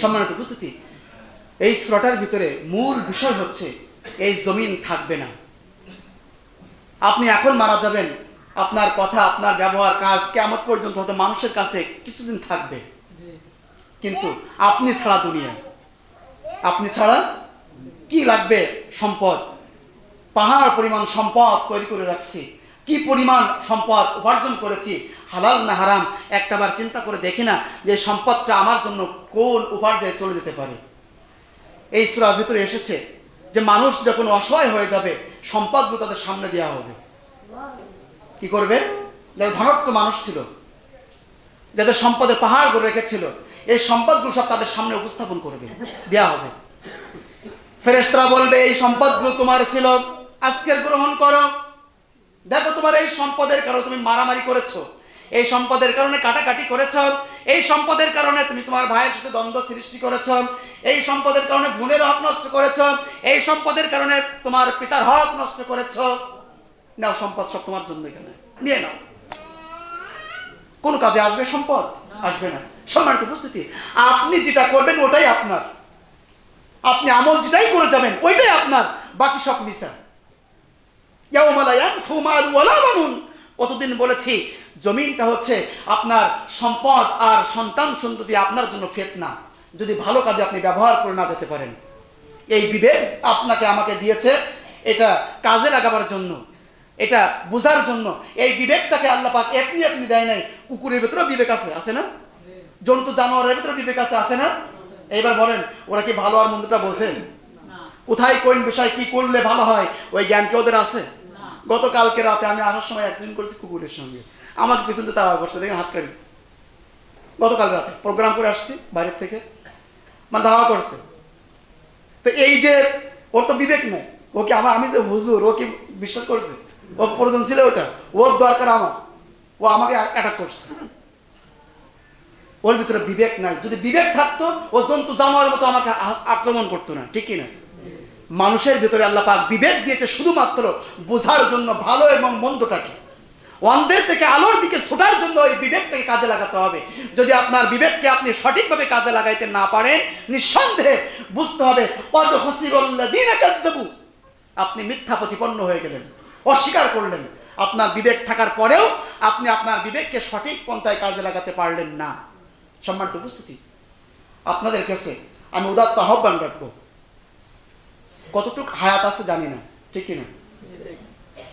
সম্মানিত উপস্থিতি, এই স্রোটার ভিতরে মূল বিষয় হচ্ছে এই জমিন থাকবে না। আপনি এখন মারা যাবেন, আপনার কথা, আপনার ব্যবহার, কাজ কেমন পর্যন্ত হয়তো মানুষের কাছে কিছুদিন থাকবে। কিন্তু আপনি ছাড়া দুনিয়া। আপনি ছাড়া কি লাগবে সম্পদ? পাহাড় পরিমাণ সম্পদ তৈরি করে রাখছি। কি পরিমাণ সম্পদ উপার্জন করেছি? হালাল না হারাম? একটাবার চিন্তা করে দেখি না যে সম্পদটা আমার জন্য কোন উপার্জনে চলে যেতে পারে। এই সুরার ভিতরে এসেছে যে মানুষ যখন অসহায় হয়ে যাবে, সম্পদগুলো তাদের সামনে দেওয়া হবে। কি করবে? যারা ধনাত্ম মানুষ ছিল, যাদের সম্পদের পাহাড় করে রেখেছিল, এই সম্পদগুলো সব তাদের সামনে উপস্থাপন করবে, দেয়া হবে। ফেরেশতারা বলবে, এই সম্পদগুলো তোমার ছিল, আজকের গ্রহণ করো। দেখো তোমার এই সম্পদের কারণে তুমি মারামারি করেছ। এই সম্পদের কারণে কাটাকাটি করেছ। এই সম্পদের কারণে তুমি তোমার ভাইয়ের সাথে দ্বন্দ্ব সৃষ্টি করেছ। এই সম্পদের কারণে বোনের হক নষ্ট করেছ। এই সম্পদের কারণে তোমার পিতার হক নষ্ট করেছ। নাও, সম্পদ সব তোমার জন্য এখানে। নিয়ে নাও। কোন কাজে আসবে সম্পদ? আসবে না। সম্মানিত উপস্থিতি, আপনি যেটা করবেন ওটাই আপনার। আপনি আমল যেটাই করে যাবেন, ওইটাই আপনার। বাকি সব মিশা। কতদিন বলেছি, জমিনটা হচ্ছে আপনার সম্পদ আর সন্তান সন্ততি আপনার জন্য ফেতনা। যদি ভালো কাজে আপনি ব্যবহার করে না যেতে পারেন। এই বিবেক আপনাকে আমাকে দিয়েছে, এটা কাজে লাগাবার জন্য, এটা বোঝার জন্য। এই বিবেকটাকে আল্লাহ পাক এমনি এমনি দেয় নাই। কুকুরের ভেতরেও বিবেক আছে আছে না? জন্তু জানোয়ারের ভেতরে বিবেক আছে আছে না? এইবার বলেন, ওরা কি ভালো আর মন্দটা বোঝে? কোথায় কোন বিষয় কি করলে ভালো হয়? ওই জ্ঞান কি ওদের আছে? গতকালকে রাতে আমি আসার সময় অ্যাক্সিডেন্ট করছি কুকুরের সঙ্গে। আমাকে পিছনতে তাড়া করছে দেখে হাত কাটি গতকাল রাতে প্রোগ্রাম করে আসছি বাইরের থেকে। মানে ধাওয়া করছে। তো এই যে ওর তো বিবেক নেই। ও কি আমার আমি তো হুজুর, ও কি বিশ্বাস করছে? ও প্রয়োজন ছিল ওটা। ওর দরকার আমার। ও আমাকে অ্যাটাক করছে। ওর ভিতরে বিবেক নাই। যদি বিবেক থাকতো, ও জন্তু জানোয়ারের মতো আমাকে আক্রমণ করতো না। ঠিকই না মানুষের ভিতরে আল্লাহ পাক বিবেক দিয়েছে শুধুমাত্র বোঝার জন্য ভালো এবং মন্দটাকে। অন্ধের থেকে আলোর দিকে ছোটার জন্য ওই বিবেকটাকে কাজে লাগাতে হবে। যদি আপনার বিবেককে আপনি সঠিকভাবে কাজে লাগাইতে না পারেন, নিঃসন্দেহে বুঝতে হবে পদ হসিরুল্লাদিন আপনি মিথ্যা প্রতিপন্ন হয়ে গেলেন, অস্বীকার করলেন। আপনার বিবেক থাকার পরেও আপনি আপনার বিবেককে সঠিক পন্থায় কাজে লাগাতে পারলেন না। সম্মানিত উপস্থিতি, আপনাদের কাছে আমি উদাত্ত আহ্বান রাখব। কতটুকু হায়াত আছে জানি না, ঠিক না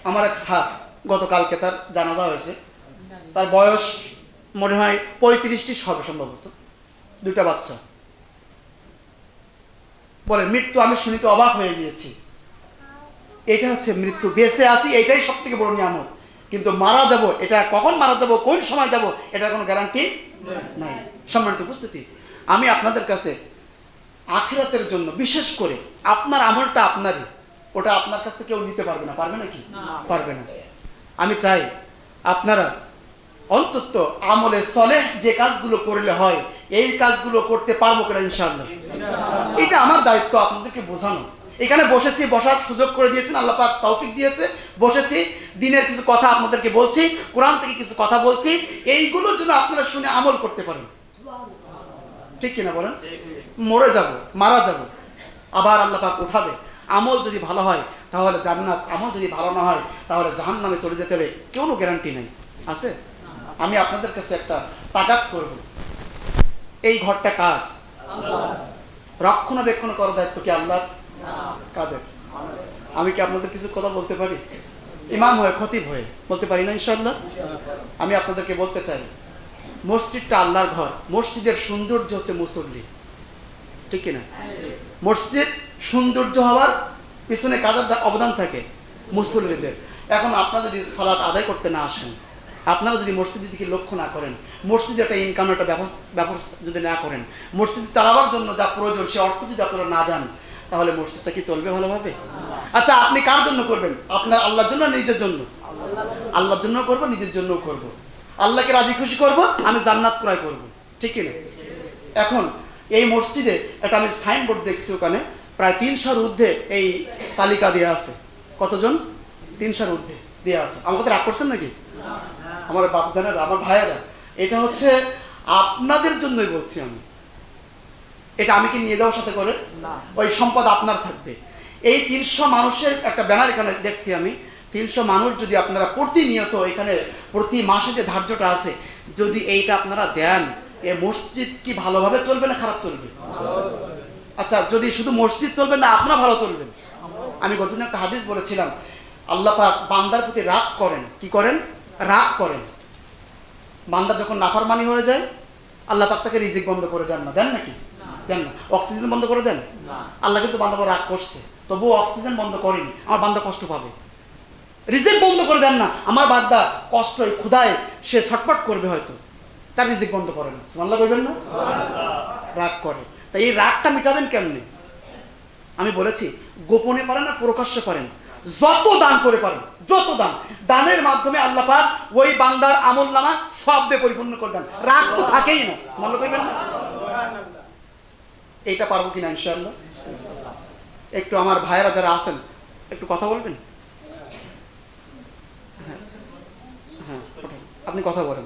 আমার এক স্যার গতকালকে তার জানাজা হয়েছে। তার বয়স মনে হয় পঁয়ত্রিশটি হবে সম্ভবত, দুইটা বাচ্চা। বলে, মৃত্যু আমি শুনি তো অবাক হয়ে গিয়েছি। এটা হচ্ছে মৃত্যু, বেঁচে আছি, এটাই সব থেকে বড় নিয়ামত। কিন্তু মারা যাব, এটা কখন মারা যাব, কোন সময় যাব এটা কোনো গ্যারান্টি নাই। সম্মানিত উপস্থিতি, আমি আপনাদের কাছে আখিরাতের জন্য বিশেষ করে আপনার আমলটা আপনারই। ওটা আপনার কাছ থেকে কেউ নিতে পারবে না। পারবে নাকি? পারবে না। আমি চাই আপনারা অন্তত আমলে সলেহ যে কাজগুলো করলে হয় এই কাজগুলো করতে পারব কিনা ইনশাআল্লাহ। এটা আমার দায়িত্ব আপনাদেরকে বোঝানো। এখানে বসেছি বসার সুযোগ করে দিয়েছেন আল্লাহ পাক তৌফিক দিয়েছে। বসেছি দিনের কিছু কথা আপনাদেরকে বলছি কোরআন থেকে কিছু কথা বলছি। এইগুলোর জন্য আপনারা শুনে আমল করতে পারেন। ঠিক কিনা বলেন? মরে যাব মারা যাব। আবার আল্লাহ পাক উঠাবে। আমল যদি ভালো হয় তাহলে জান্নাত। আমল যদি ভালো না হয় তাহলে জাহান নামে চলে যেতে হবে। কোনো গ্যারান্টি নেই। আছে? আমি আপনাদের কাছে একটা তাগাত করব। এই ঘরটা কার? রক্ষণাবেক্ষণ করার দায়িত্ব কি আল্লাহ কাদের? আমি কি আপনাদের কিছু কথা বলতে পারি? ইমাম হয়ে খতিব হয়ে? বলতে পারি না ইনশাল্লাহ আমি আপনাদেরকে বলতে চাই মসজিদটা আল্লাহর ঘর। মসজিদের সৌন্দর্য হচ্ছে মুসল্লি। ঠিক কিনা? মসজিদ সৌন্দর্য হওয়ার পিছনে কাদের অবদান থাকে? মুসল্লিদের। এখন আপনারা যদি সালাত আদায় করতে না আসেন, আপনারা যদি মসজিদের দিকে লক্ষ্য না করেন, মসজিদে একটা ইনকামের একটা ব্যবস্থা যদি না করেন, মসজিদ চালাবার জন্য যা প্রয়োজন, সে অর্থ যদি আপনারা না দেন, তাহলে মসজিদটা কি চলবে ভালোভাবে? আচ্ছা আপনি কার জন্য করবেন? আপনার আল্লাহর জন্য নিজের জন্য? আল্লাহর জন্য করব, নিজের জন্যও করব। আল্লাহকে রাজি খুশি করব, আমি জান্নাত ক্রয় করব। ঠিক কি না এখন এই মসজিদে একটা আমি সাইনবোর্ড দেখছি ওখানে প্রায় তিনশোর ঊর্ধ্বে এই তালিকা দেওয়া আছে। কতজন? তিনশোর ঊর্ধ্বে দেওয়া আছে। আমাকে রাগ করছেন নাকি? আমার বাপজানেরা আমার ভাইয়েরা। এটা হচ্ছে আপনাদের জন্যই বলছি আমি। এটা আমি কি নিয়ে যাওয়ার সাথে করে? ওই সম্পদ আপনার থাকবে। এই তিনশো মানুষের একটা ব্যানার এখানে দেখছি আমি। তিনশো মানুষ যদি আপনারা প্রতিনিয়ত এখানে প্রতি মাসে যে ধার্যটা আছে যদি এইটা আপনারা দেন এ মসজিদ কি ভালোভাবে চলবে না খারাপ চলবে? আচ্ছা যদি শুধু মসজিদ চলবে না আপনারা ভালো চলবেন। আমি গতদিন একটা হাদিস বলেছিলাম আল্লাহ পাক বান্দার প্রতি রাগ করেন। কি করেন? রাগ করেন। বান্দা যখন নাফরমানি হয়ে যায় আল্লাহ পাক তাকে রিজিক বন্ধ করে দেন না। দেন নাকি? দেন না। অক্সিজেন বন্ধ করে দেন? আল্লাহ কিন্তু বান্দা রাগ করছে। তবুও অক্সিজেন বন্ধ করেনি। আমার বান্দা কষ্ট পাবে। রিজিক বন্ধ করে দেন না। আমার বান্দা কষ্ট ক্ষুধায় সে ছটপট করবে হয়তো। তার রিজিক বন্ধ করেন। আল্লাহ কইবেন না? রাগ করে। তাই এই রাগটা মিটাবেন কেমনে? আমি বলেছি, গোপনে পারেন না প্রকাশ্যে পারেন। যত দান করে পারেন, যত দান। দানের মাধ্যমে আল্লাহ পাক ওই বান্দার আমল নামা সব পরিপূর্ণ করে দেন। রাগ তো থাকেই না। সুবহানাল্লাহ কইবেন না? এইটা পারব কিনা ইনশাআল্লাহ? একটু আমার ভাইয়েরা যারা আছেন, একটু কথা বলবেন? হ্যাঁ হ্যাঁ। আপনি কথা বলেন।